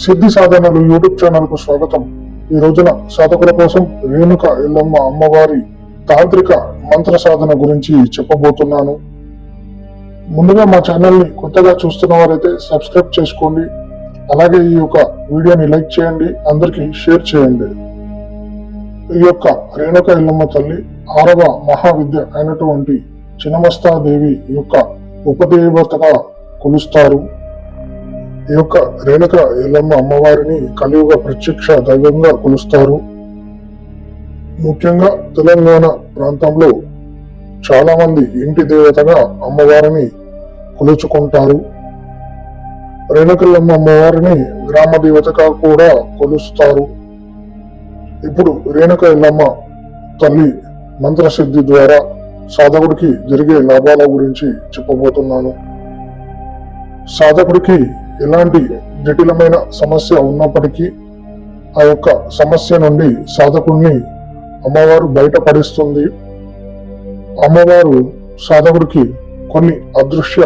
సిద్ధి సాధనలు యూట్యూబ్ ఛానల్కు స్వాగతం. ఈ రోజున సాధకుల కోసం రేణుక ఎల్లమ్మ అమ్మవారి తాంత్రిక మంత్ర సాధన గురించి చెప్పబోతున్నాను. ముందుగా మా ఛానల్ని కొత్తగా చూస్తున్న వారైతే సబ్స్క్రైబ్ చేసుకోండి. అలాగే ఈ యొక్క వీడియోని లైక్ చేయండి అందరికీ షేర్ చేయండి. ఈ యొక్క రేణుక ఎల్లమ్మ తల్లి ఆరవ మహావిద్య అయినటువంటి చినమస్తాదేవి యొక్క ఉపదేవతగా కొలుస్తారు. ఈ యొక్క రేణుక ఎల్లమ్మ అమ్మవారిని కలియుగ ప్రత్యక్ష దైవంగా కొలుస్తారు. ముఖ్యంగా తెలంగాణ ప్రాంతంలో చాలా మంది ఇంటి దేవతగా అమ్మవారిని కొలుచుకుంటారు. రేణుకల్లమ్మ అమ్మవారిని గ్రామ దేవతగా కూడా కొలుస్తారు. ఇప్పుడు రేణుక ఎల్లమ్మ తల్లి మంత్రసిద్ధి ద్వారా సాధకుడికి జరిగే లాభాల గురించి చెప్పబోతున్నాను. సాధకుడికి ఎలాంటి జటిలమైన సమస్య ఉన్నప్పటికీ ఆ యొక్క సమస్య నుండి సాధకుడిని అమ్మవారు బయటపడిస్తుంది. అమ్మవారు సాధకుడికి కొన్ని అదృశ్య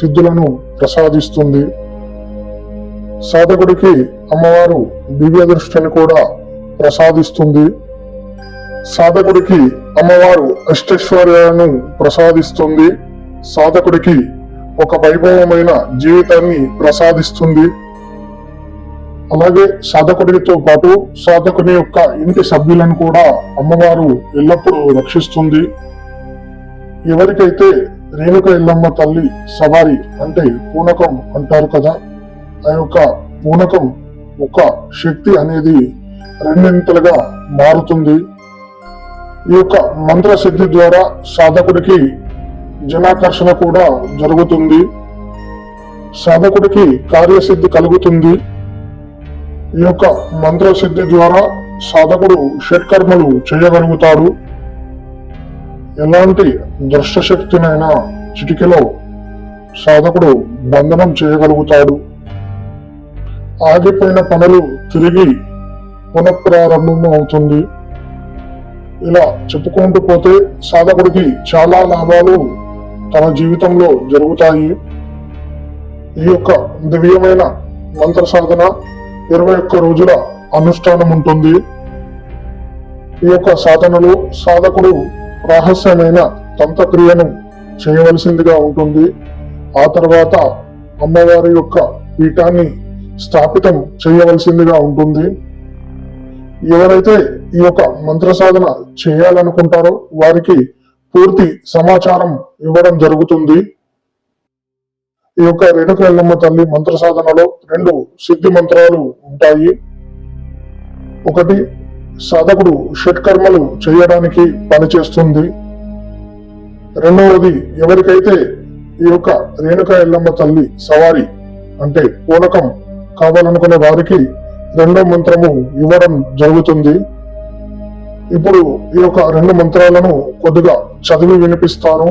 సిద్ధులను ప్రసాదిస్తుంది. సాధకుడికి అమ్మవారు దివ్య దృష్టిని కూడా ప్రసాదిస్తుంది. సాధకుడికి అమ్మవారు అష్టైశ్వర్యాలను ప్రసాదిస్తుంది. సాధకుడికి ఒక వైభవమైన జీవితాన్ని ప్రసాదిస్తుంది. అలాగే సాధకుడితో పాటు సాధకుని యొక్క ఇంటి సభ్యులను కూడా అమ్మవారు ఎల్లప్పుడూ రక్షిస్తుంది. ఎవరికైతే రేణుక ఎల్లమ్మ తల్లి సవారి అంటే పూనకం అంటారు కదా ఆ యొక్క పూనకం ఒక శక్తి అనేది రెండింతలుగా మారుతుంది. ఈ యొక్క మంత్రసిద్ధి ద్వారా సాధకుడికి జలాకర్షణ కూడా జరుగుతుంది. సాధకుడికి కార్యసిద్ధి కలుగుతుంది. ఈ యొక్క మంత్ర సిద్ధి ద్వారా సాధకుడు షట్కర్మలు చేయగలుగుతాడు. ఎలాంటి దృష్టశక్తినైనా చిటికెలో సాధకుడు బంధనం చేయగలుగుతాడు. ఆగిపోయిన పనులు తిరిగి పునఃప్రారంభం అవుతుంది. ఇలా చెప్పుకుంటూ పోతే సాధకుడికి చాలా లాభాలు తన జీవితంలో జరుగుతాయి. ఈ యొక్క దివ్యమైన మంత్ర సాధన ఇరవై ఒక్క రోజుల అనుష్ఠానం ఉంటుంది. ఈ యొక్క సాధనలో సాధకుడు రహస్యమైన తంత్రక్రియను చేయవలసిందిగా ఉంటుంది. ఆ తర్వాత అమ్మవారి యొక్క పీఠాన్ని స్థాపితం చేయవలసిందిగా ఉంటుంది. ఎవరైతే ఈ యొక్క మంత్ర సాధన చేయాలనుకుంటారో వారికి పూర్తి సమాచారం ఇవ్వడం జరుగుతుంది. ఈ యొక్క రేణుక ఎల్లమ్మ తల్లి మంత్ర సాధనలో రెండు సిద్ధి మంత్రాలు ఉంటాయి. ఒకటి సాధకుడు షట్కర్మలు చేయడానికి పనిచేస్తుంది. రెండవది ఎవరికైతే ఈ యొక్క రేణుక ఎల్లమ్మ తల్లి సవారి అంటే పూనకం కావాలనుకునే వారికి రెండో మంత్రము ఇవ్వడం జరుగుతుంది. ఇప్పుడు ఈ యొక్క రెండు మంత్రాలను కొద్దిగా చదివి వినిపిస్తాను.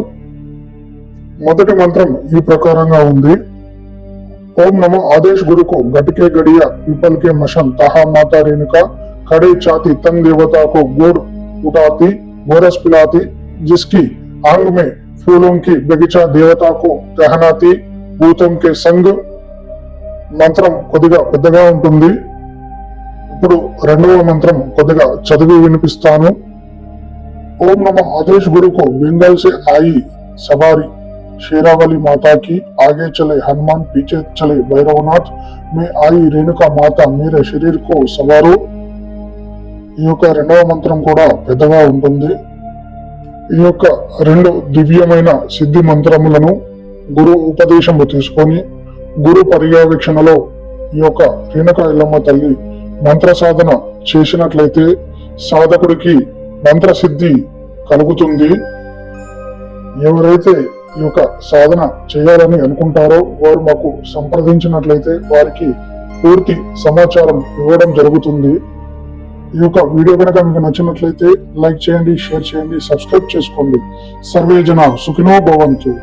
మొదటి మంత్రం ఈ ప్రకారంగా ఉంది ఓం నమో ఆదేశ్ గురుకు గటికే గడియ पीपल के मशन तहा माता रेणुका खड़े चाती तंग देवता को गुड़ उठाती गोरस पिलाती जिसकी आंग में फूलों की बगीचा देवता को कहनाती భూతం కే సంగ్ మంత్రం కొద్దిగా పెద్దగా ఉంటుంది ఇప్పుడు రెండవ మంత్రం కొద్దిగా చదివి వినిపిస్తాను ఓం నమ ఆదేశ్ గురు को बंगाल से आई सवारी शेरावाली माता की आगे चले हनुमान पीछे चले भैरवनाथ में आई रेणुका माता मेरे शरीर को सवारो ఈ యొక్క రెండవ మంత్రం కూడా పెద్దగా ఉంటుంది ఈ యొక్క రెండు దివ్యమైన సిద్ధి మంత్రములను గురు ఉపదేశము తీసుకొని గురు పర్యవేక్షణలో ఈ యొక్క రేణుక ఎల్లమ్మ తల్లి మంత్ర సాధన చేసినట్లయితే సాధకుడికి మంత్ర సిద్ధి కలుగుతుంది ఎవరైతే ఈ యొక్క సాధన చేయాలని అనుకుంటారో వారు మాకు సంప్రదించినట్లయితే వారికి పూర్తి సమాచారం ఇవ్వడం జరుగుతుంది. ఈ యొక్క వీడియో కనుక మీకు నచ్చినట్లయితే లైక్ చేయండి షేర్ చేయండి సబ్స్క్రైబ్ చేసుకోండి. సర్వే జన సుఖినో భవంతు.